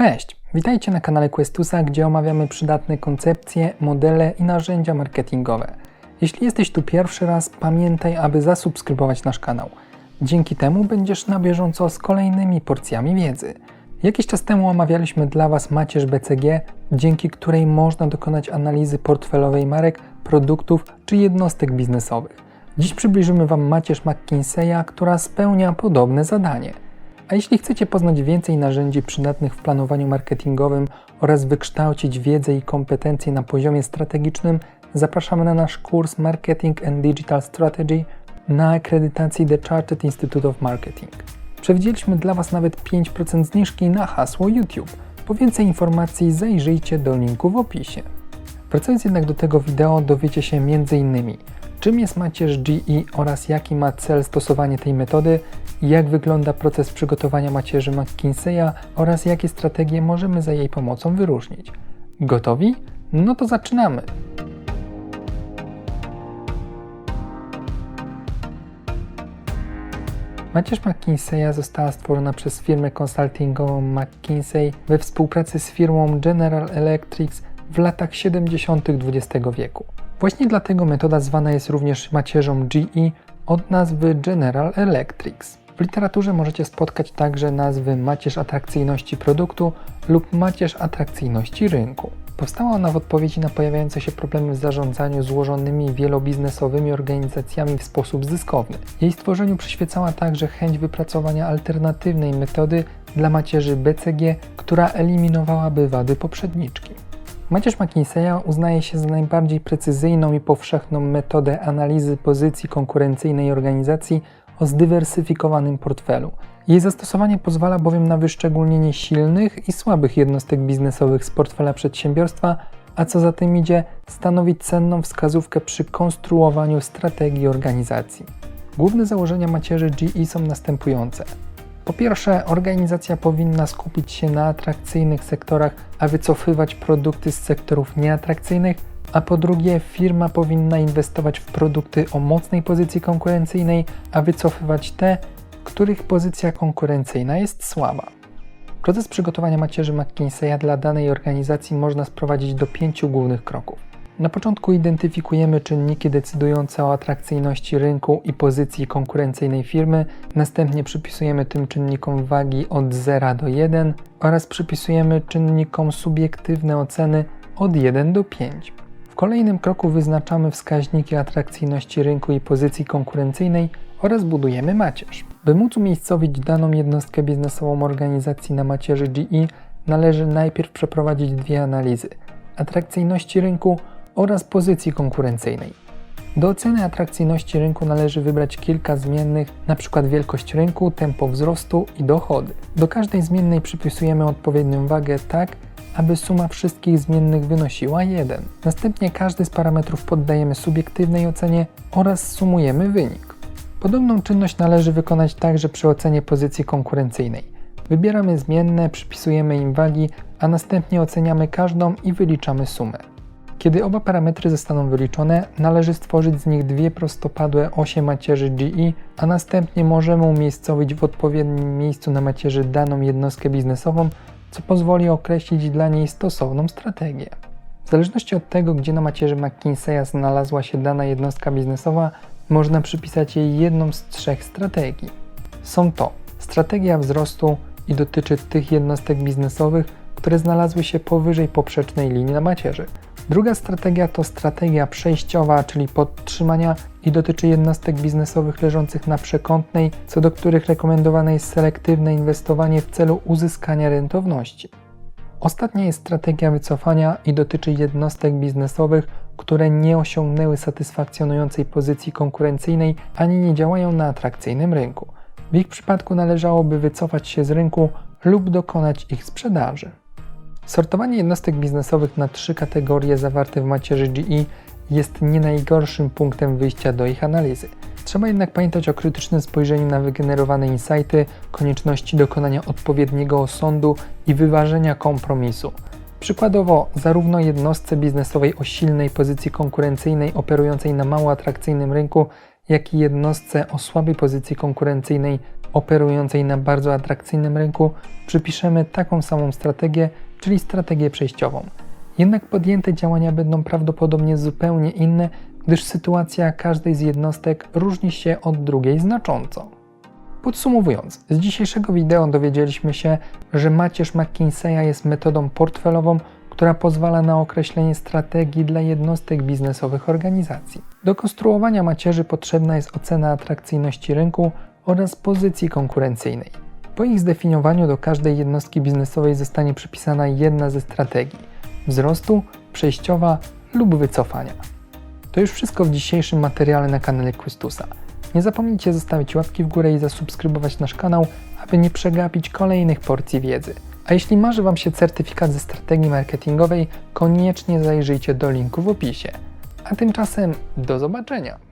Cześć, witajcie na kanale Questusa, gdzie omawiamy przydatne koncepcje, modele i narzędzia marketingowe. Jeśli jesteś tu pierwszy raz, pamiętaj, aby zasubskrybować nasz kanał. Dzięki temu będziesz na bieżąco z kolejnymi porcjami wiedzy. Jakiś czas temu omawialiśmy dla Was macierz BCG, dzięki której można dokonać analizy portfelowej marek, produktów czy jednostek biznesowych. Dziś przybliżymy Wam macierz McKinseya, która spełnia podobne zadanie. A jeśli chcecie poznać więcej narzędzi przydatnych w planowaniu marketingowym oraz wykształcić wiedzę i kompetencje na poziomie strategicznym, zapraszamy na nasz kurs Marketing and Digital Strategy na akredytacji The Chartered Institute of Marketing. Przewidzieliśmy dla Was nawet 5% zniżki na hasło YouTube. Po więcej informacji zajrzyjcie do linku w opisie. Wracając jednak do tego wideo, dowiecie się m.in. czym jest macierz GE oraz jaki ma cel stosowanie tej metody, jak wygląda proces przygotowania macierzy McKinseya oraz jakie strategie możemy za jej pomocą wyróżnić. Gotowi? No to zaczynamy! Macierz McKinseya została stworzona przez firmę konsultingową McKinsey we współpracy z firmą General Electric w latach 70. XX wieku. Właśnie dlatego metoda zwana jest również macierzą GE od nazwy General Electric. W literaturze możecie spotkać także nazwy macierz atrakcyjności produktu lub macierz atrakcyjności rynku. Powstała ona w odpowiedzi na pojawiające się problemy w zarządzaniu złożonymi wielobiznesowymi organizacjami w sposób zyskowny. Jej stworzeniu przyświecała także chęć wypracowania alternatywnej metody dla macierzy BCG, która eliminowałaby wady poprzedniczki. Macierz McKinseya uznaje się za najbardziej precyzyjną i powszechną metodę analizy pozycji konkurencyjnej organizacji o zdywersyfikowanym portfelu. Jej zastosowanie pozwala bowiem na wyszczególnienie silnych i słabych jednostek biznesowych z portfela przedsiębiorstwa, a co za tym idzie, stanowić cenną wskazówkę przy konstruowaniu strategii organizacji. Główne założenia macierzy GE są następujące. Po pierwsze, organizacja powinna skupić się na atrakcyjnych sektorach, a wycofywać produkty z sektorów nieatrakcyjnych, a po drugie, firma powinna inwestować w produkty o mocnej pozycji konkurencyjnej, a wycofywać te, których pozycja konkurencyjna jest słaba. Proces przygotowania macierzy McKinseya dla danej organizacji można sprowadzić do pięciu głównych kroków. Na początku identyfikujemy czynniki decydujące o atrakcyjności rynku i pozycji konkurencyjnej firmy, następnie przypisujemy tym czynnikom wagi od 0 do 1 oraz przypisujemy czynnikom subiektywne oceny od 1 do 5. Kolejnym kroku wyznaczamy wskaźniki atrakcyjności rynku i pozycji konkurencyjnej oraz budujemy macierz. By móc umiejscowić daną jednostkę biznesową organizacji na macierzy GE, należy najpierw przeprowadzić dwie analizy: atrakcyjności rynku oraz pozycji konkurencyjnej. Do oceny atrakcyjności rynku należy wybrać kilka zmiennych, np. wielkość rynku, tempo wzrostu i dochody. Do każdej zmiennej przypisujemy odpowiednią wagę tak, aby suma wszystkich zmiennych wynosiła 1. Następnie każdy z parametrów poddajemy subiektywnej ocenie oraz sumujemy wynik. Podobną czynność należy wykonać także przy ocenie pozycji konkurencyjnej. Wybieramy zmienne, przypisujemy im wagi, a następnie oceniamy każdą i wyliczamy sumę. Kiedy oba parametry zostaną wyliczone, należy stworzyć z nich dwie prostopadłe osie macierzy GE, a następnie możemy umiejscowić w odpowiednim miejscu na macierzy daną jednostkę biznesową, co pozwoli określić dla niej stosowną strategię. W zależności od tego, gdzie na macierzy McKinseya znalazła się dana jednostka biznesowa, można przypisać jej jedną z trzech strategii. Są to strategia wzrostu i dotyczy tych jednostek biznesowych, które znalazły się powyżej poprzecznej linii na macierzy. Druga strategia to strategia przejściowa, czyli podtrzymania i dotyczy jednostek biznesowych leżących na przekątnej, co do których rekomendowane jest selektywne inwestowanie w celu uzyskania rentowności. Ostatnia jest strategia wycofania i dotyczy jednostek biznesowych, które nie osiągnęły satysfakcjonującej pozycji konkurencyjnej ani nie działają na atrakcyjnym rynku. W ich przypadku należałoby wycofać się z rynku lub dokonać ich sprzedaży. Sortowanie jednostek biznesowych na trzy kategorie zawarte w macierzy GE jest nie najgorszym punktem wyjścia do ich analizy. Trzeba jednak pamiętać o krytycznym spojrzeniu na wygenerowane insighty, konieczności dokonania odpowiedniego osądu i wyważenia kompromisu. Przykładowo, zarówno jednostce biznesowej o silnej pozycji konkurencyjnej operującej na mało atrakcyjnym rynku, jak i jednostce o słabej pozycji konkurencyjnej operującej na bardzo atrakcyjnym rynku przypiszemy taką samą strategię, czyli strategię przejściową. Jednak podjęte działania będą prawdopodobnie zupełnie inne, gdyż sytuacja każdej z jednostek różni się od drugiej znacząco. Podsumowując, z dzisiejszego wideo dowiedzieliśmy się, że macierz McKinseya jest metodą portfelową, która pozwala na określenie strategii dla jednostek biznesowych organizacji. Do konstruowania macierzy potrzebna jest ocena atrakcyjności rynku oraz pozycji konkurencyjnej. Po ich zdefiniowaniu do każdej jednostki biznesowej zostanie przypisana jedna ze strategii wzrostu, przejściowa lub wycofania. To już wszystko w dzisiejszym materiale na kanale Questusa. Nie zapomnijcie zostawić łapki w górę i zasubskrybować nasz kanał, aby nie przegapić kolejnych porcji wiedzy. A jeśli marzy Wam się certyfikat ze strategii marketingowej, koniecznie zajrzyjcie do linku w opisie. A tymczasem do zobaczenia!